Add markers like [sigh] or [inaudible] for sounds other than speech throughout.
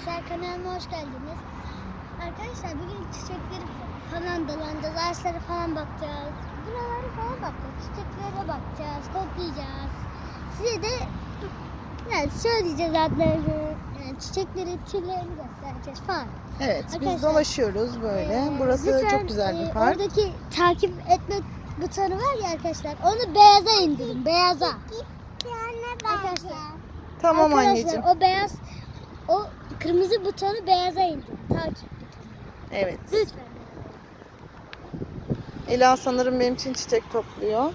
arkadaşlar kanalıma hoş geldiniz. Arkadaşlar bugün çiçekleri fa- falan dolanacağız, ağaçlara falan bakacağız. Buralara falan bakacağız, çiçeklere bakacağız, koklayacağız. Size de yani söyleyeceğiz adlarını, yani çiçekleri, türlerini göstereceğiz falan. Evet biz Arkadaşlar, dolaşıyoruz böyle. Ee, Burası lütfen, çok güzel bir e, park. Oradaki takip etme butonu var ya arkadaşlar, onu beyaza indirin, beyaza. Arkadaşlar. Tamam Arkadaşlar anneciğim. o beyaz o kırmızı butonu beyaza indir. Takip butonu. Evet. Lütfen. Ela sanırım benim için çiçek topluyor.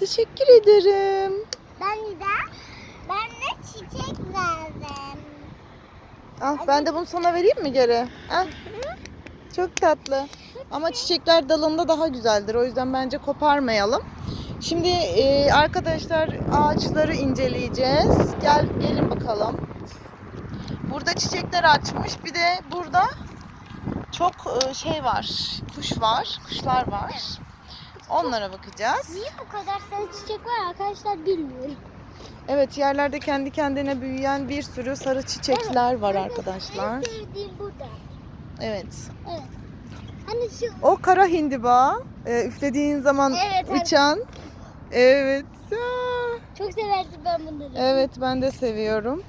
Teşekkür ederim. Ben de ben de çiçek verdim. Ah ben de bunu sana vereyim mi geri? Ah. Çok tatlı. Ama çiçekler dalında daha güzeldir. O yüzden bence koparmayalım. Şimdi e, arkadaşlar ağaçları inceleyeceğiz. Gel gelin bakalım. Burada çiçekler açmış. Bir de burada çok e, şey var. Kuş var. Kuşlar var. Onlara bakacağız. Niye bu kadar sarı çiçek var arkadaşlar bilmiyorum. Evet yerlerde kendi kendine büyüyen bir sürü sarı çiçekler var arkadaşlar. En sevdiğim burada. Evet. Evet. Hani şu O kara hindiba e, üflediğin zaman Evet, evet. uçan. Evet. Aa, çok severdim ben bunları. Evet ben de seviyorum.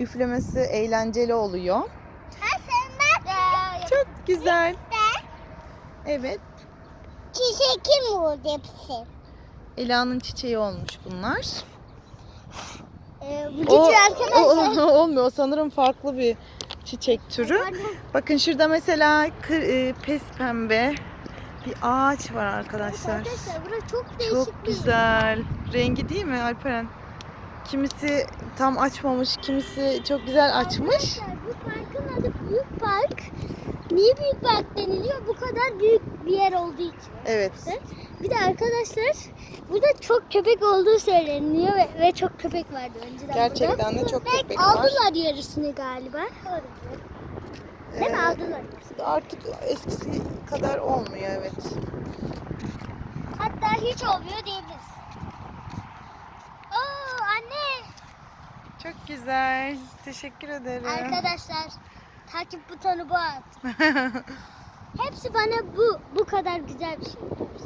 Üflemesi eğlenceli oluyor. Çok güzel. Evet. Çiçekim oldu hepsi. Ela'nın çiçeği olmuş bunlar. Ee, bu O, o- olmuyor. Sanırım farklı bir çiçek türü. Bakın şurada mesela kır, e, pes pembe bir ağaç var arkadaşlar. Arkadaşlar burası çok değişik Çok bir güzel. Rengi değil mi Alperen? Kimisi tam açmamış, kimisi çok güzel açmış. Arkadaşlar bu parkın adı Büyük Park. Niye Büyük Park deniliyor? Bu kadar büyük bir yer olduğu için. Evet. Bir de arkadaşlar burada çok köpek olduğu söyleniyor ve, ve çok köpek vardı önceden burada. Gerçekten de çok köpek var. Aldılar yarısını galiba. Değil mi? Ee, Aldılar artık eskisi kadar olmuyor evet. Hatta hiç olmuyor diyebiliriz. Oo anne. Çok güzel. Teşekkür ederim. Arkadaşlar takip butonu bu at. [laughs] Hepsi bana bu bu kadar güzel bir şey.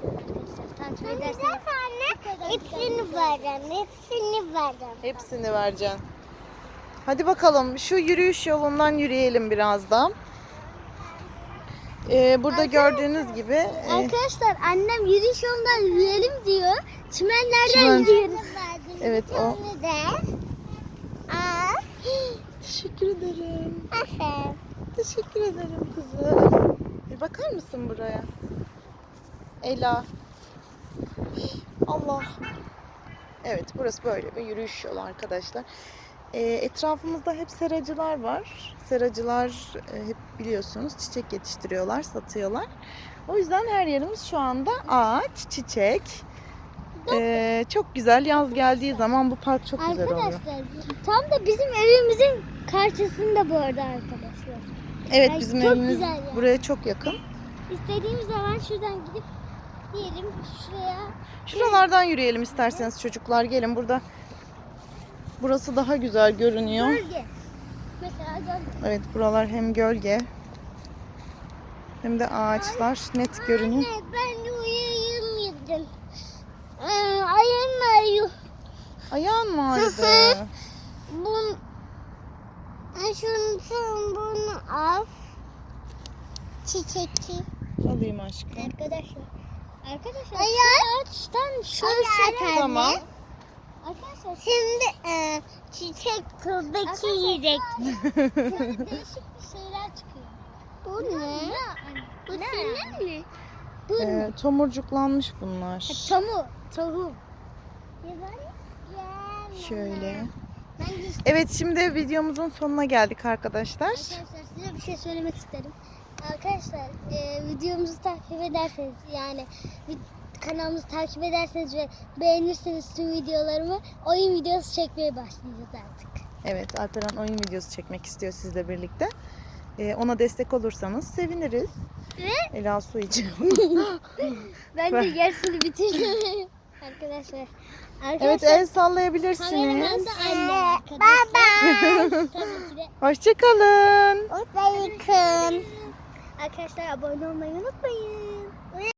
Arkadaşlar takip ederseniz. anne hepsini vereceğim. Hepsini vereceğim. Hepsini vereceğim. Hadi bakalım şu yürüyüş yolundan yürüyelim biraz da. Ee, burada gördüğünüz gibi e, Arkadaşlar annem yürüyüş yolundan yürüyelim diyor. Çimenlerden Çimen. yürüyoruz. Evet, o. Aa, teşekkür ederim. Teşekkür ederim kızım. Bir bakar mısın buraya? Ela. Allah. Evet burası böyle bir yürüyüş yolu arkadaşlar. Ee, etrafımızda hep seracılar var. Seracılar e, hep biliyorsunuz çiçek yetiştiriyorlar, satıyorlar. O yüzden her yerimiz şu anda ağaç, çiçek. Ee, çok güzel. Yaz geldiği zaman bu park çok güzel oluyor. Arkadaşlar tam da bizim evimizin karşısında bu arada arkadaşlar. Evet Ay, bizim çok evimiz güzel yani. buraya çok yakın. İstediğimiz zaman şuradan gidip diyelim şuraya Şuralardan yürüyelim isterseniz çocuklar. Gelin burada. Burası daha güzel görünüyor. gölge. Mesela gölge. Evet buralar hem gölge hem de ağaçlar net görünüyor. Anne ben de uyuyamadım. Ee, ayağım ağrıyor. Ayağın mı [laughs] ağrıdı? Bun, şunu bunu al. Çiçekçi. Alayım aşkım. Arkadaşlar. Arkadaşlar şu ağaçtan şöyle Tamam. Arkadaşlar şimdi e, çiçek tuzdaki yiyecek. Şöyle [laughs] değişik bir şeyler çıkıyor. Bu ne? Bu senin mi? Bu Ee, tomurcuklanmış bunlar. Tamu. Tohum. Şöyle. Evet şimdi videomuzun sonuna geldik arkadaşlar. Arkadaşlar size bir şey söylemek isterim. Arkadaşlar e, videomuzu takip ederseniz yani kanalımızı takip ederseniz ve beğenirseniz tüm videolarımı oyun videosu çekmeye başlayacağız artık. Evet Alperen oyun videosu çekmek istiyor sizle birlikte. Ee, ona destek olursanız seviniriz. Ve Ela su içiyor. [laughs] ben de [laughs] yarısını bitirdim. Arkadaşlar. Arkadaşlar evet el sallayabilirsiniz. Baba. [laughs] Hoşçakalın. Hoşçakalın. Arkadaşlar abone olmayı unutmayın.